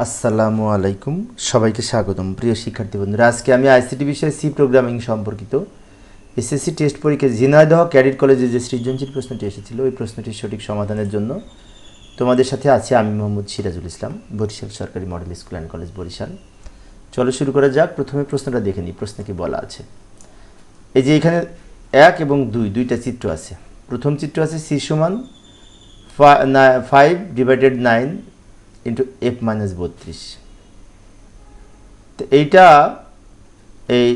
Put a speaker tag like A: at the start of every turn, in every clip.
A: আসসালামু আলাইকুম। সবাইকে স্বাগতম। প্রিয় শিক্ষার্থী বন্ধুরা, আজকে আমি আইসিটি বিষয়ে সি প্রোগ্রামিং সম্পর্কিত এসএসসি টেস্ট পরীক্ষায় ঝিনাইদহ ক্যাডেট কলেজে যে সৃজনশীল প্রশ্নটি এসেছিল, ওই প্রশ্নটির সঠিক সমাধানের জন্য তোমাদের সাথে আছি আমি মোহাম্মদ সিরাজুল ইসলাম, বরিশাল সরকারি model school and college Barishal. চলো শুরু করা যাক। প্রথমে প্রশ্নটা দেখে নিই প্রশ্নে কি বলা আছে। এই যে এখানে এক এবং দুই, দুইটা চিত্র আছে। প্রথম চিত্র আছে সি সমান five divided nine into F minus বত্রিশ। তো এইটা এই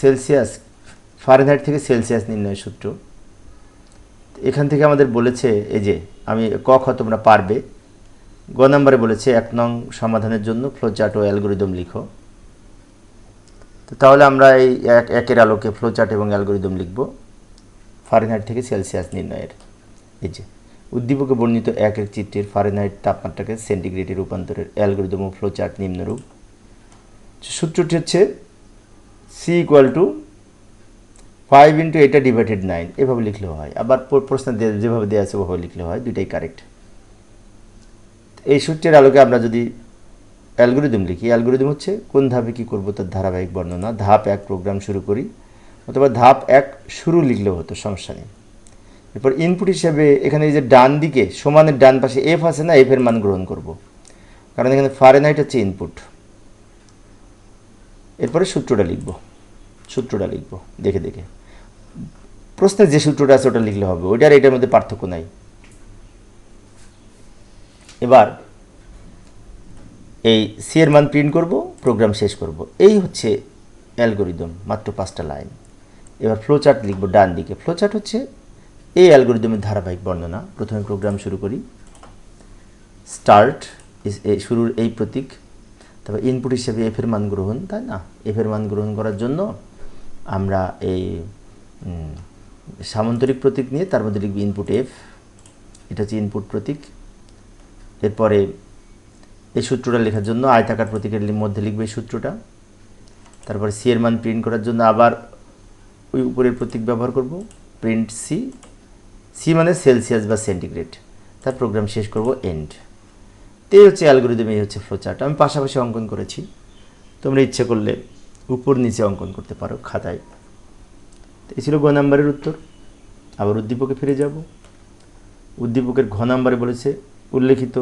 A: সেলসিয়াস ফারেনহাইট থেকে সেলসিয়াস নির্ণয়ের সূত্র। এখান থেকে আমাদের বলেছে, এই যে আমি ক খ তোমরা পারবে। গ নম্বরে বলেছে, এক নং সমাধানের জন্য ফ্লোচার্ট ও অ্যালগোরিদম লিখো। তো তাহলে আমরা এই এক, একের আলোকে ফ্লোচার্ট এবং অ্যালগোরিদম লিখব। ফারেনহাইট থেকে সেলসিয়াস নির্ণয়ের। এই যে। উদ্দীপকে বর্ণিত একের চিত্রের ফারেনহাইট তাপমাত্রাকে সেন্টিগ্রেডে রূপান্তরের অ্যালগোরিদম ও ফ্লোচার্ট নিম্নরূপ। সূত্রটি হচ্ছে C equal to five into এটা ডিভাইডেড নাইন এভাবে লিখলেও হয়। আবার প্রশ্ন যেভাবে দেওয়া আছে ওভাবে লিখলে হয়। দুইটাই কারেক্ট এই সূত্রের আলোকে আমরা যদি অ্যালগোরিদম লিখি অ্যালগোরিদম হচ্ছে কোন ধাপে কী করব তার ধারাবাহিক বর্ণনা। ধাপ এক প্রোগ্রাম শুরু করি। অথবা ধাপ এক শুরু লিখলেও হতো, সমস্যা নেই। এরপর ইনপুট হিসাবে এখানে এই যে ডান দিকে সমানের ডান পাশে এফ আছে না এফের মান গ্রহণ করব। কারণ এখানে ফারেনহাইট হচ্ছে ইনপুট এরপরে সূত্রটা লিখব। সূত্রটা লিখব। দেখে দেখে। প্রশ্নের যে সূত্রটা আছে ওটা লিখলে হবে। ওইটার এটার মধ্যে পার্থক্য নাই। এবার এই সি এর মান প্রিন্ট করব প্রোগ্রাম শেষ করব। এই হচ্ছে অ্যালগোরিদম মাত্র পাঁচটা লাইন এবার ফ্লোচার্ট লিখব ডান দিকে। ফ্লোচার্ট হচ্ছে এই অ্যালগোরিদমের ধারাবাহিক বর্ণনা, প্রথমে প্রোগ্রাম শুরু করি। স্টার্ট শুরুর এই প্রতীক, তারপর ইনপুট হিসেবে এফের মান গ্রহণ, তাই না? এফের মান গ্রহণ করার জন্য আমরা এই সামান্তরিক প্রতীক নিয়ে তার মধ্যে লিখবি ইনপুট এফ এটা হচ্ছে ইনপুট প্রতীক। এরপরে এই সূত্রটা লেখার জন্য আয়তাকার প্রতীকের মধ্যে লিখবে সূত্রটা। তারপরে সি এর মান প্রিন্ট করার জন্য আবার ওই উপরের প্রতীক ব্যবহার করব প্রিন্ট সি সি মানে সেলসিয়াস বা সেন্টিগ্রেড তার প্রোগ্রাম শেষ করব এন্ড তো এই হচ্ছে অ্যালগোরিদম এই হচ্ছে ফ্লোচার্ট আমি পাশাপাশি অঙ্কন করেছি। তোমরা ইচ্ছে করলে উপর নিচে অঙ্কন করতে পারো খাতায়। তো এই ছিল গ নাম্বারের উত্তর। আবার উদ্দীপকে ফিরে যাব। উদ্দীপকের ঘ নাম্বারে বলেছে, উল্লেখিত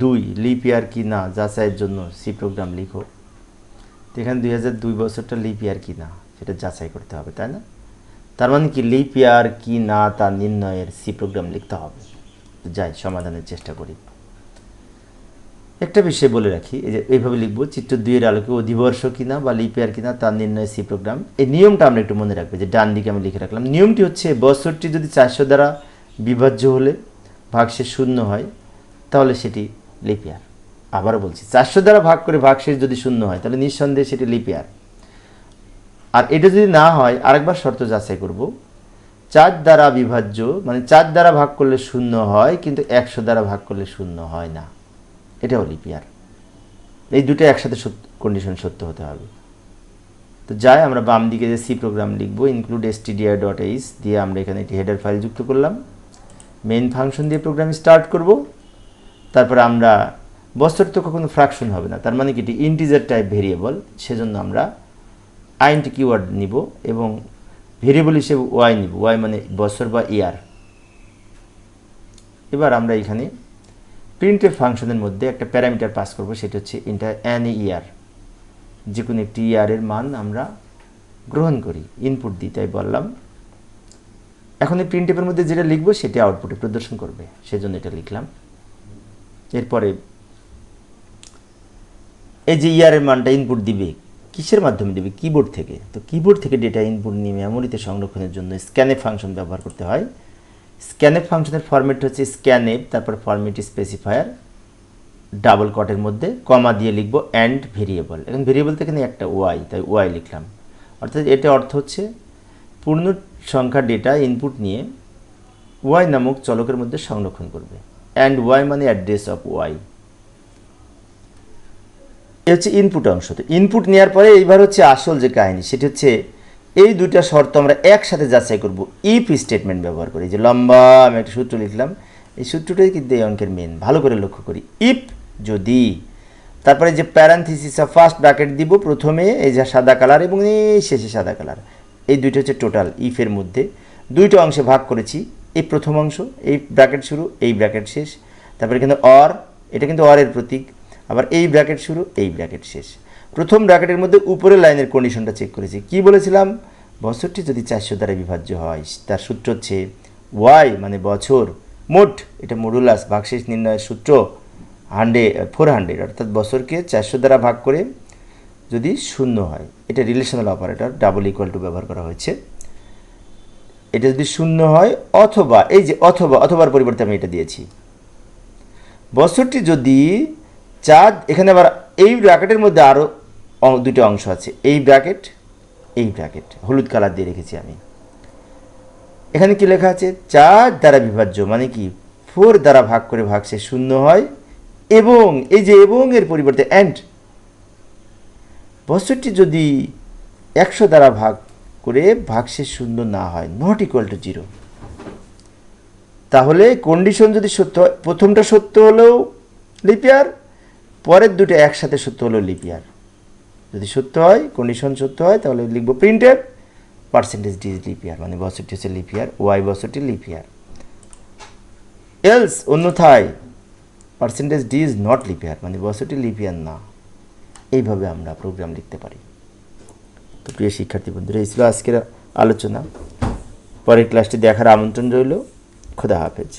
A: দুই, লিপ ইয়ার কি না, যাচাইয়ের জন্য সি প্রোগ্রাম লিখো। তো এখানে দুই হাজার দুই বছরটা লিপ ইয়ার কি না, সেটা যাচাই করতে হবে, তাই না? তার মানে কি লিপ ইয়ার কি না তা নির্ণয়ের সি প্রোগ্রাম লিখতে হবে। যাই, সমাধানের চেষ্টা করি। একটা বিষয় বলে রাখি, এই যে এইভাবে লিখব, চিত্র দুইয়ের আলোকে অধিবর্ষ কিনা বা লিপ ইয়ার কিনা তার নির্ণয় সি প্রোগ্রাম। এই নিয়মটা আমরা একটু মনে রাখব, যে ডান দিকে আমি লিখে রাখলাম। নিয়মটি হচ্ছে, বছরটি যদি চারশো দ্বারা বিভাজ্য হলে ভাগশেষ শূন্য হয়, তাহলে সেটি লিপ ইয়ার আবারও বলছি, চারশো দ্বারা ভাগ করে ভাগশেষ যদি শূন্য হয়, তাহলে নিঃসন্দেহে সেটি লিপ ইয়ার আর এটা যদি না হয়, আরেকবার শর্ত যাচাই করব। চার দ্বারা বিভাজ্য মানে চার দ্বারা ভাগ করলে শূন্য হয়, কিন্তু একশো দ্বারা ভাগ করলে শূন্য হয় না। এটাও লিপিয়ার এই দুটো একসাথে সত্য কন্ডিশন সত্য হতে হবে। তো যাই, আমরা বাম দিকে যে সি প্রোগ্রাম লিখব include S TDR dot H দিয়ে আমরা এখানে একটি হেডার ফাইল যুক্ত করলাম। মেন ফাংশন দিয়ে প্রোগ্রাম স্টার্ট করব। তারপরে আমরা বছর তো কখনো ফ্র্যাকশন হবে না, তার মানে কি? এটি ইন্টিজার টাইপ ভেরিয়েবল সেজন্য আমরা আইনটি কিওয়ার্ড নিব এবং ভেরিয়েবল হিসেবে ওয়াই নিব। ওয়াই মানে বছর বা ইয়ার এবার আমরা এখানে প্রিন্টের ফাংশনের মধ্যে একটা প্যারামিটার পাস করব, সেটা হচ্ছে ইন্টার অ্যান ইয়ার যে কোনো একটি ইয়ারের মান আমরা গ্রহণ করি ইনপুট দিই, তাই বললাম। এখন এই প্রিন্টেপের মধ্যে যেটা লিখব, সেটা আউটপুটে প্রদর্শন করবে, সেজন্য এটা লিখলাম। এরপরে এই যে ইয়ারের মানটা ইনপুট দিবে কিসের মাধ্যমে দেবে? কিবোর্ড থেকে। তো কিবোর্ড থেকে ডেটা ইনপুট নিয়ে মেমোরিতে সংরক্ষণের জন্য স্ক্যানে ফাংশন ব্যবহার করতে হয়। স্ক্যানেপ ফাংশনের ফরম্যাট হচ্ছে স্ক্যানেপ তারপর ফরম্যাট স্পেসিফায়ার ডাবল কটের মধ্যে কমা দিয়ে লিখব অ্যান্ড ভেরিয়েবল এখন ভেরিয়েবল থেকে একটা ওয়াই তাই ওয়াই লিখলাম। অর্থাৎ এটা অর্থ হচ্ছে পূর্ণ সংখ্যা ডেটা ইনপুট নিয়ে ওয়াই নামক চলকের মধ্যে সংরক্ষণ করবে। অ্যান্ড ওয়াই মানে অ্যাড্রেস অফ ওয়াই এ হচ্ছে ইনপুট অংশ তো ইনপুট নেওয়ার পরে এইবার হচ্ছে আসল যে কাহিনী, সেটি হচ্ছে এই দুইটা শর্ত আমরা একসাথে যাচাই করব। ইফ স্টেটমেন্ট ব্যবহার করি। যে লম্বা, আমি একটা সূত্র লিখলাম। এই সূত্রটাই কিন্তু এই অঙ্কের মেন ভালো করে লক্ষ্য করি। ইফ যদি, তারপরে যে প্যারান্থিসিস ফার্স্ট ব্র্যাকেট দিব প্রথমে, এই যে সাদা কালার এবং এই শেষে সাদা কালার এই দুইটা হচ্ছে টোটাল ইফের মধ্যে। দুইটা অংশে ভাগ করেছি। এই প্রথম অংশ, এই ব্র্যাকেট শুরু, এই ব্র্যাকেট শেষ। তারপরে কিন্তু অর এটা কিন্তু অরের প্রতীক। আবার এই ব্র্যাকেট শুরু, এই ব্র্যাকেট শেষ। প্রথম ব্র্যাকেটের মধ্যে উপরের লাইনের কন্ডিশনটা চেক করেছি। কি বলেছিলাম? বছরটি যদি চারশো দ্বারা বিভাজ্য হয়, তার সূত্র হচ্ছে ওয়াই মানে বছর। মোট, এটা মডুলাস ভাগশেষ নির্ণয়ের সূত্র হান্ড্রেড ফোর হান্ড্রেড অর্থাৎ বছরকে চারশো দ্বারা ভাগ করে যদি শূন্য হয়, এটা relational operator double equal to ব্যবহার করা হয়েছে। এটা যদি শূন্য হয়, অথবা, এই যে অথবা, অথবার পরিবর্তে আমি এটা দিয়েছি। বছরটি যদি চাঁদ, এখানে আবার এই ব্র্যাকেটের মধ্যে আরও দুটো অংশ আছে। এই ব্র্যাকেট এই ব্র্যাকেট হলুদ কালার দিয়ে রেখেছি আমি। এখানে কি লেখা আছে? চার দ্বারা বিভাজ্য মানে কি? ফোর দ্বারা ভাগ করে ভাগসে শূন্য হয় এবং এই যে এবং এর পরিবর্তে অ্যান্ড বছরটি যদি একশো দ্বারা ভাগ করে ভাগশেষ শূন্য না হয় নট ইকুয়াল টু জিরো তাহলে কন্ডিশন যদি সত্য হয়, প্রথমটা সত্য হলেও লিপিয়ার পরের দুটো একসাথে সত্য হলেও লিপিয়ার যদি সত্য হয় কন্ডিশন সত্য হয়, তাহলে লিখব প্রিন্টেড পার্সেন্টেজ ডিজ লিপিয়ার মানে বছরটি হচ্ছে লিপিয়ার ওয়াই বছরটি লিপিয়ার এলস অন্যথায় percentage D is not leap year মানে বছরটি লিপিয়ার না। এইভাবে আমরা প্রোগ্রাম লিখতে পারি। তো প্রিয় শিক্ষার্থী বন্ধুরা, এই ছিল আজকের আলোচনা। পরের ক্লাসটি দেখার আমন্ত্রণ রইল। খুদা হাফেজ।